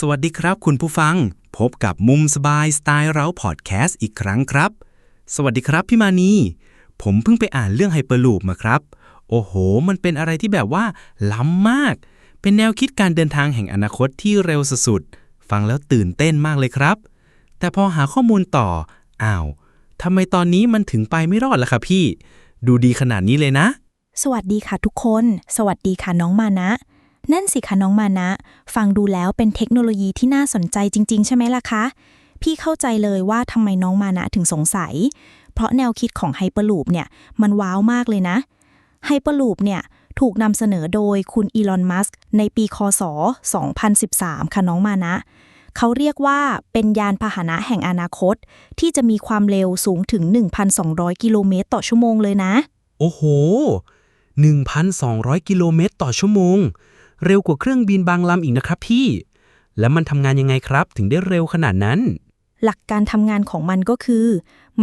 สวัสดีครับคุณผู้ฟัง พบกับมุมสบายสไตล์เราพอดแคสต์อีกครั้งครับ สวัสดีครับพี่มานีผมเพิ่งไปอ่านเรื่องไฮเปอร์ลูปมาครับ โอ้โห มันเป็นอะไรที่แบบว่าล้ำมาก เป็นแนวคิดการเดินทางแห่งอนาคตที่เร็วสุดๆฟังแล้วตื่นเต้นมากเลยครับ แต่พอหาข้อมูลต่ออ้าวทำไมตอนนี้มันถึงไปไม่รอดล่ะครับพี่ ดูดีขนาดนี้เลยนะ สวัสดีค่ะทุกคน สวัสดีค่ะน้องมานะ นั่นสิคะน้องมานะ ฟังดูแล้วเป็นเทคโนโลยีที่น่าสนใจจริง ๆ ใช่ไหมล่ะคะ พี่เข้าใจเลยว่าทำไมน้องมานะถึงสงสัย เพราะแนวคิดของไฮเปอร์ลูปเนี่ยมันว้าวมากเลยนะไฮเปอร์ลูปเนี่ยถูกนำเสนอโดยคุณอีลอน มัสก์ในปี คศ 2013 ค่ะน้องมานะ เขาเรียกว่าเป็นยานพาหนะแห่งอนาคต ที่จะมีความเร็วสูงถึง 1,200 กิโลเมตรต่อชั่วโมงเลยนะ โอ้โห 1,200 กิโลเมตรต่อชั่วโมง เร็วกว่าเครื่องบินบางลำอีกนะครับพี่ แล้วมันทำงานยังไงครับ ถึงได้เร็วขนาดนั้น หลักการทำงานของมันก็คือ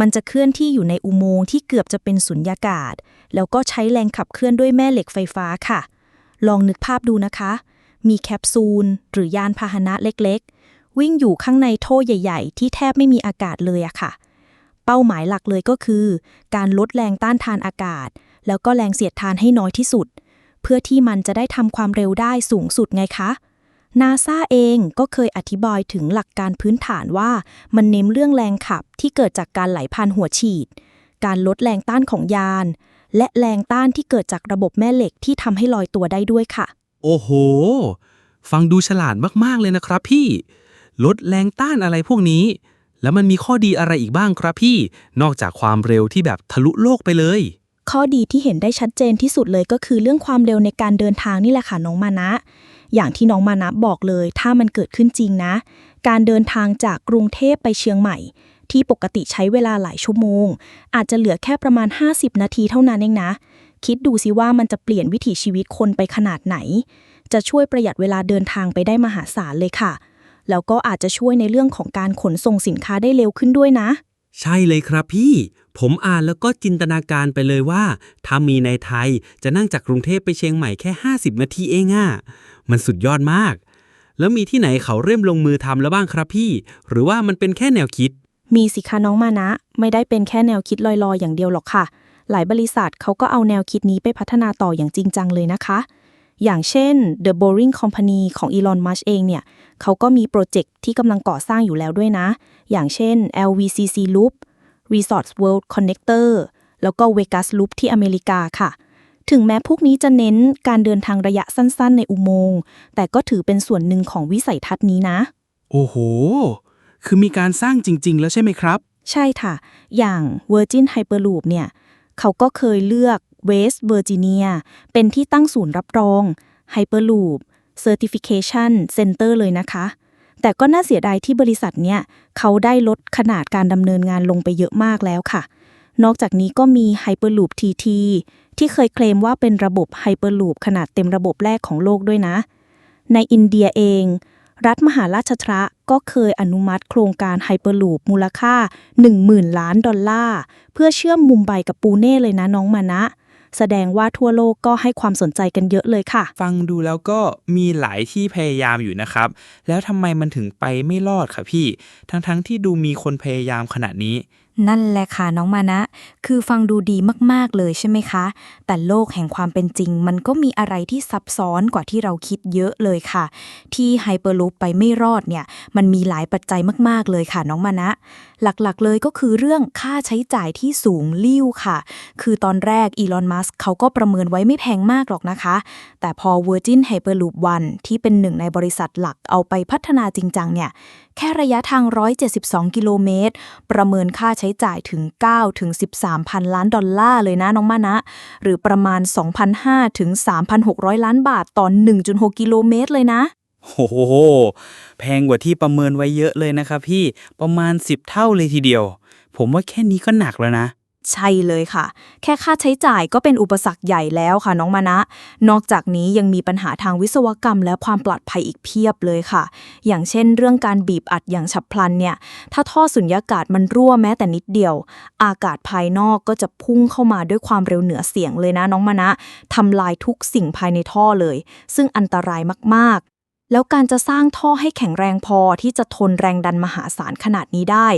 มันจะเคลื่อนที่อยู่ในอุโมงค์ที่เกือบจะเป็นสุญญากาศ แล้วก็ใช้แรงขับเคลื่อนด้วยแม่เหล็กไฟฟ้าค่ะ ลองนึกภาพดูนะคะ มีแคปซูล หรือยานพาหนะเล็กๆ วิ่งอยู่ข้างในโท่ใหญ่ ๆ ที่แทบไม่มีอากาศเลยอะค่ะ เป้าหมายหลักเลยก็คือ การลดแรงต้านทานอากาศ แล้วก็แรงเสียดทานให้น้อยที่สุด เพื่อที่มันจะได้ทำความเร็วได้สูงสุดไงคะนาซาเองก็เคยอธิบายถึงหลักการพื้นฐานว่า มันเน้นเรื่องแรงขับที่เกิดจากการไหลผ่านหัวฉีด การลดแรงต้านของยาน และแรงต้านที่เกิดจากระบบแม่เหล็กที่ทำให้ลอยตัวได้ด้วยค่ะ โอ้โห ฟังดูฉลาดมากๆเลยนะครับพี่ ลดแรงต้านอะไรพวกนี้ แล้วมันมีข้อดีอะไรอีกบ้างครับพี่ นอกจากความเร็วที่แบบทะลุโลกไปเลย ข้อดีที่เห็นได้ชัดเจนที่สุดเลยก็คือเรื่องความเร็วในการเดินทางนี่แหละค่ะน้องมานะ อย่างที่น้องมานะบอกเลย ถ้ามันเกิดขึ้นจริงนะ การเดินทางจากกรุงเทพไปเชียงใหม่ ที่ปกติใช้เวลาหลายชั่วโมง อาจจะเหลือแค่ประมาณ 50 นาทีเท่านั้นเองนะ คิดดูสิว่ามันจะเปลี่ยนวิถีชีวิตคนไปขนาดไหน จะช่วยประหยัดเวลาเดินทางไปได้มหาศาลเลยค่ะ แล้วก็อาจจะช่วยในเรื่องของการขนส่งสินค้าได้เร็วขึ้นด้วยนะ ใช่เลยครับพี่ ผมอ่านแล้วก็จินตนาการไปเลยว่า ถ้ามีในไทยจะนั่งจากกรุงเทพไปเชียงใหม่แค่ 50 นาทีเองอะมันสุดยอดมาก แล้วมีที่ไหนเขาเริ่มลงมือทำแล้วบ้างครับพี่ หรือว่ามันเป็นแค่แนวคิด มีสิคะน้องมานะ ไม่ได้เป็นแค่แนวคิดลอยๆ อย่างเดียวหรอกค่ะ หลายบริษัทเขาก็เอาแนวคิดนี้ไปพัฒนาต่ออย่างจริงจังเลยนะคะ อย่างเช่น The Boring Company ของ Elon Musk เองเนี่ยเขาก็มีโปรเจกต์ที่กำลังก่อสร้างอยู่แล้วด้วยนะ อย่างเช่น LVCC Loop Resorts World Connector แล้วก็ Vegas Loop ที่อเมริกาค่ะ ถึงแม้พวกนี้จะเน้นการเดินทางระยะสั้นๆ ในอุโมงค์ แต่ก็ถือเป็นส่วนหนึ่งของวิสัยทัศน์นี้นะ โอ้โห คือมีการสร้างจริง ๆ แล้วใช่ไหมครับ ใช่ค่ะ อย่าง Virgin Hyperloop เนี่ยเขาก็เคยเลือก West Virginia เป็นที่ตั้งศูนย์รับรอง Hyperloop Certification Center เลยนะคะ แต่ก็น่าเสียดายที่บริษัทเนี่ย เขาได้ลดขนาดการดำเนินงานลงไปเยอะมากแล้วค่ะ นอกจากนี้ก็มี Hyperloop TT ที่เคยเคลมว่าเป็นระบบ Hyperloop ขนาดเต็มระบบแรกของโลกด้วยนะ ในอินเดียเอง รัฐมหาราชทระก็เคยอนุมัติโครงการไฮเปอร์ลูปมูลค่า 10,000 ล้านดอลลาร์ เพื่อเชื่อมมุมไบกับปูเน่เลยนะน้องมานะ แสดงว่าทั่วโลกก็ให้ความสนใจกันเยอะเลยค่ะ ฟังดูแล้วก็มีหลายที่พยายามอยู่นะครับ แล้วทำไมมันถึงไปไม่รอดคะพี่ ทั้งๆทที่ดูมีคนพยายามขนาดนี้ นั่นแหละค่ะน้องมานะ คือฟังดูดีมากๆเลยใช่ไหมคะ แต่โลกแห่งความเป็นจริง มันก็มีอะไรที่ซับซ้อนกว่าที่เราคิดเยอะเลยค่ะ ที่ไฮเปอร์ลูปไปไม่รอดเนี่ย มันมีหลายปัจจัยมากๆเลยค่ะน้องมานะ หลักๆเลยก็คือเรื่องค่าใช้จ่ายที่สูงลิ่วค่ะ คือตอนแรกอีลอนมัสเขาก็ประเมินไว้ไม่แพงมากหรอกนะคะ แต่พอ Virgin Hyperloop One ที่เป็นหนึ่งในบริษัทหลักเอาไปพัฒนาจริงจังเนี่ยแค่ระยะทาง 172 กิโลเมตร ประเมินค่าใช้จ่ายถึง 9 ถึง 13 พันล้านดอลลาร์เลยนะน้องมานะ หรือประมาณ 2,500 ถึง 3,600 ล้านบาทต่อ 1.6 กิโลเมตรเลยนะโอ้โห แพงกว่าที่ประเมินไว้เยอะเลยนะครับพี่ประมาณ 10 เท่าเลยทีเดียว ผมว่าแค่นี้ก็หนักแล้วนะ ใช่เลยค่ะ แค่ค่าใช้จ่ายก็เป็นอุปสรรคใหญ่แล้วค่ะน้องมานะ นอกจากนี้ยังมีปัญหาทางวิศวกรรม และความปลอดภัยอีกเพียบเลยค่ะ อย่างเช่น เรื่องการบีบอัดอย่างฉับพลันเนี่ย ถ้าท่อสุญญากาศมันรั่วแม้แต่นิดเดียว อากาศภายนอกก็จะพุ่งเข้ามาด้วยความเร็วเหนือเสียงเลยนะน้องมานะทำลายทุกสิ่งภายในท่อเลย ซึ่งอันตรายมากๆแล้วการจะสร้างท่อให้แข็งแรงพอที่จะทนแรงดันมหาศาลขนาดนี้ได้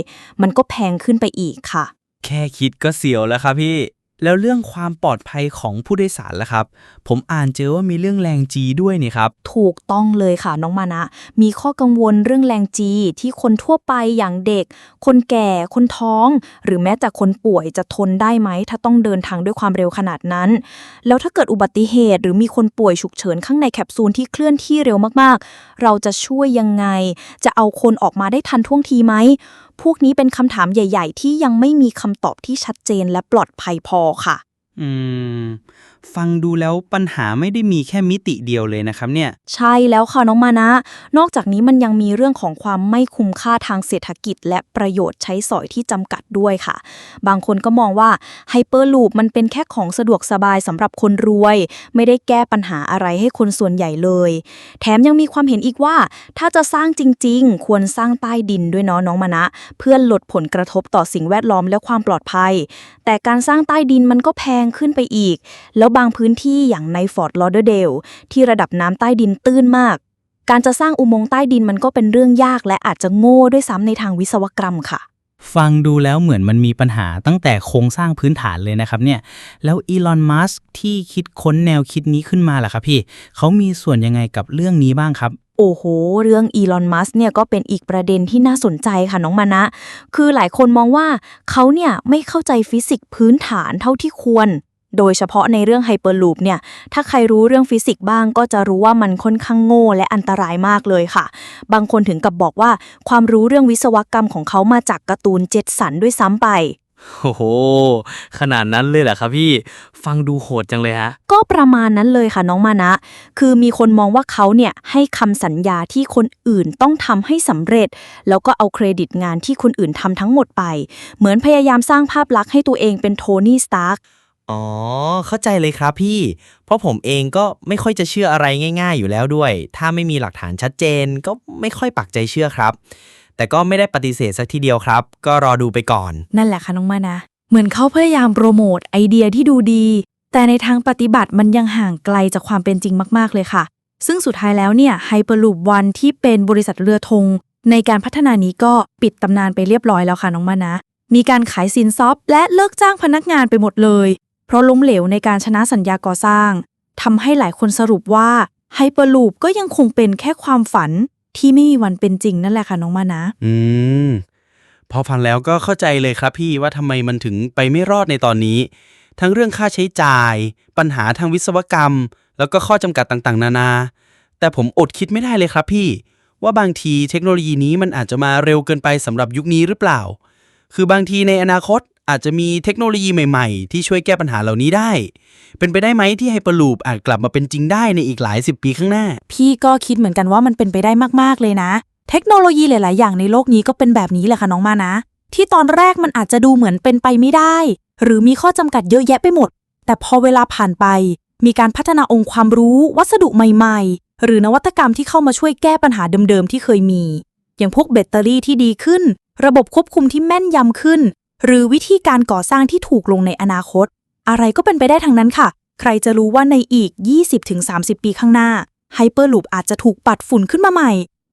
มันก็แพงขึ้นไปอีกค่ะ แค่คิดก็เสียวแล้วครับพี่ แล้วเรื่องความปลอดภัยของผู้โดยสารล่ะครับ ผมอ่านเจอว่ามีเรื่องแรงจีด้วยนี่ครับ ถูกต้องเลยค่ะน้องมานะ มีข้อกังวลเรื่องแรงจีที่คนทั่วไปอย่างเด็ก คนแก่ คนท้อง หรือแม้แต่คนป่วยจะทนได้ไหม ถ้าต้องเดินทางด้วยความเร็วขนาดนั้น แล้วถ้าเกิดอุบัติเหตุ หรือมีคนป่วยฉุกเฉินข้างในแคปซูลที่เคลื่อนที่เร็วมากๆ เราจะช่วยยังไง จะเอาคนออกมาได้ทันท่วงทีไหม พวกนี้เป็นคำถามใหญ่ ๆ ที่ยังไม่มีคำตอบที่ชัดเจนและปลอดภัยพอค่ะ อืม ฟังดูแล้วปัญหาไม่ได้มีแค่มิติเดียวเลยนะครับเนี่ย ใช่แล้วค่ะน้องมานะ นอกจากนี้มันยังมีเรื่องของความไม่คุ้มค่าทางเศรษฐกิจ และประโยชน์ใช้สอยที่จำกัดด้วยค่ะ บางคนก็มองว่าไฮเปอร์ลูปมันเป็นแค่ของสะดวกสบายสำหรับคนรวย ไม่ได้แก้ปัญหาอะไรให้คนส่วนใหญ่เลย แถมยังมีความเห็นอีกว่า ถ้าจะสร้างจริง ๆ ควรสร้างใต้ดินด้วยเนาะน้องมานะ เพื่อลดผลกระทบต่อสิ่งแวดล้อมและความปลอดภัย แต่การสร้างใต้ดินมันก็แพงขึ้นไปอีก แล้วบางพื้นที่อย่างในฟอร์ดลอเดอร์เดลที่ระดับน้ำใต้ดินตื้นมาก การจะสร้างอุโมงค์ใต้ดินมันก็เป็นเรื่องยากและอาจจะโง่ด้วยซ้ำในทางวิศวกรรมค่ะ ฟังดูแล้วเหมือนมันมีปัญหาตั้งแต่โครงสร้างพื้นฐานเลยนะครับเนี่ย แล้วอีลอน มัสที่คิดค้นแนวคิดนี้ขึ้นมาล่ะครับพี่ เขามีส่วนยังไงกับเรื่องนี้บ้างครับโอ้โห เรื่องอีลอน มัสเนี่ยก็เป็นอีกประเด็นที่น่าสนใจค่ะน้องมานะ คือหลายคนมองว่าเขาเนี่ยไม่เข้าใจฟิสิกส์พื้นฐานเท่าที่ควร โดยเฉพาะในเรื่องไฮเปอร์ลูปเนี่ย ถ้าใครรู้เรื่องฟิสิกส์บ้างก็จะรู้ว่ามันค่อนข้างโง่และอันตรายมากเลยค่ะ บางคนถึงกับบอกว่าความรู้เรื่องวิศวกรรมของเขามาจากการ์ตูนเจ็ดสันด้วยซ้ำไปโอ้โห ขนาดนั้นเลยเหรอครับพี่ ฟังดูโหดจังเลยฮะ ก็ประมาณนั้นเลยค่ะน้องมานะ คือมีคนมองว่าเขาเนี่ยให้คำสัญญาที่คนอื่นต้องทำให้สำเร็จ แล้วก็เอาเครดิตงานที่คนอื่นทำทั้งหมดไป เหมือนพยายามสร้างภาพลักษณ์ให้ตัวเองเป็นโทนี่ สตาร์ก อ๋อ เข้าใจเลยครับพี่ เพราะผมเองก็ไม่ค่อยจะเชื่ออะไรง่าย ๆ อยู่แล้วด้วย ถ้าไม่มีหลักฐานชัดเจนก็ไม่ค่อยปักใจเชื่อครับ แต่ก็ไม่ได้ปฏิเสธสักทีเดียวครับ ก็รอดูไปก่อน นั่นแหละค่ะน้องมานะ เหมือนเขาพยายามโปรโมทไอเดียที่ดูดี แต่ในทางปฏิบัติมันยังห่างไกลจากความเป็นจริงมากๆเลยค่ะ ซึ่งสุดท้ายแล้วเนี่ยไฮเปอร์ลูปวันที่เป็นบริษัทเรือธงในการพัฒนานี้ก็ปิดตำนานไปเรียบร้อยแล้วค่ะน้องมานะ มีการขายสินซอฟและเลิกจ้างพนักงานไปหมดเลย เพราะล้มเหลวในการชนะสัญญาก่อสร้างทำให้หลายคนสรุปว่าไฮเปอร์ลูปก็ยังคงเป็นแค่ความฝันที่ไม่มีวันเป็นจริงนั่นแหละค่ะน้องมานะ อืม พอฟังแล้วก็เข้าใจเลยครับพี่ว่าทำไมมันถึงไปไม่รอดในตอนนี้ ทั้งเรื่องค่าใช้จ่าย ปัญหาทางวิศวกรรม แล้วก็ข้อจำกัดต่างๆ นานา แต่ผมอดคิดไม่ได้เลยครับพี่ ว่าบางทีเทคโนโลยีนี้มันอาจจะมาเร็วเกินไปสำหรับยุคนี้หรือเปล่า คือบางทีในอนาคต อาจจะมีเทคโนโลยีใหม่ๆ ที่ช่วยแก้ปัญหาเหล่านี้ได้ เป็นไปได้ไหมที่ไฮเปอร์ลูปอาจกลับมาเป็นจริงได้ในอีกหลายสิบปีข้างหน้า พี่ก็คิดเหมือนกันว่ามันเป็นไปได้มากๆเลยนะ เทคโนโลยีหลาย ๆ อย่างในโลกนี้ก็เป็นแบบนี้แหละค่ะน้องมานะ ที่ตอนแรกมันอาจจะดูเหมือนเป็นไปไม่ได้ หรือมีข้อจำกัดเยอะแยะไปหมด แต่พอเวลาผ่านไป มีการพัฒนาองค์ความรู้ วัสดุใหม่ ๆ หรือนวัตกรรมที่เข้ามาช่วยแก้ปัญหาเดิม ๆ ที่เคยมี อย่างพวกแบตเตอรี่ที่ดีขึ้น ระบบควบคุมที่แม่นยำขึ้น หรือวิธีการก่อสร้างที่ถูกลงในอนาคต อะไรก็เป็นไปได้ทั้งนั้นค่ะ ใครจะรู้ว่าในอีก 20-30 ปีข้างหน้าไฮเปอร์ลูปอาจจะถูกปัดฝุ่นขึ้นมาใหม่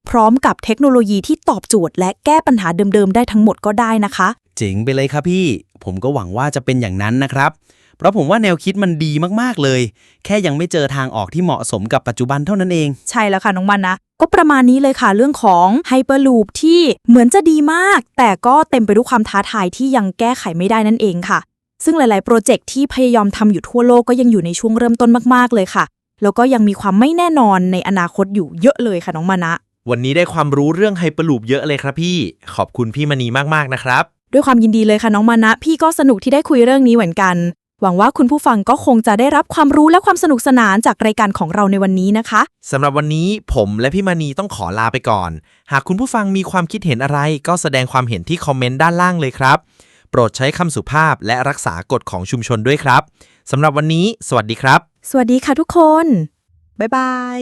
พร้อมกับเทคโนโลยีที่ตอบโจทย์และแก้ปัญหาเดิมๆ ได้ทั้งหมดก็ได้นะคะ เจ๋งไปเลยครับพี่ ผมก็หวังว่าจะเป็นอย่างนั้นนะครับ เพราะผมว่าแนวคิดมันดีมากๆเลย แค่ยังไม่เจอทางออกที่เหมาะสมกับปัจจุบันเท่านั้นเอง ใช่แล้วค่ะน้องมันนะ ก็ประมาณนี้เลยค่ะเรื่องของไฮเปอร์ลูปที่เหมือนจะดีมาก แต่ก็เต็มไปด้วยความท้าทายที่ยังแก้ไขไม่ได้นั่นเองค่ะ ซึ่งหลาย ๆ โปรเจกต์ที่พยายามทำอยู่ทั่วโลกก็ยังอยู่ในช่วงเริ่มต้นมากๆเลยค่ะ แล้วก็ยังมีความไม่แน่นอนในอนาคตอยู่เยอะเลยค่ะน้องมานะ วันนี้ได้ความรู้เรื่องไฮเปอร์ลูปเยอะเลยครับพี่ ขอบคุณพี่มณีมากๆนะครับ ด้วยความยินดีเลยค่ะน้องมานะ พี่ก็สนุกที่ได้คุยเรื่องนี้เหมือนกัน หวังว่าคุณผู้ฟังก็คงจะได้รับความรู้และความสนุกสนานจากรายการของเราในวันนี้นะคะ สำหรับวันนี้ผมและพี่มณีต้องขอลาไปก่อน หากคุณผู้ฟังมีความคิดเห็นอะไร ก็แสดงความเห็นที่คอมเมนต์ด้านล่างเลยครับ โปรดใช้คำสุภาพและรักษากฎของชุมชนด้วยครับสำหรับวันนี้ สวัสดีครับ สวัสดีค่ะทุกคน บ๊ายบาย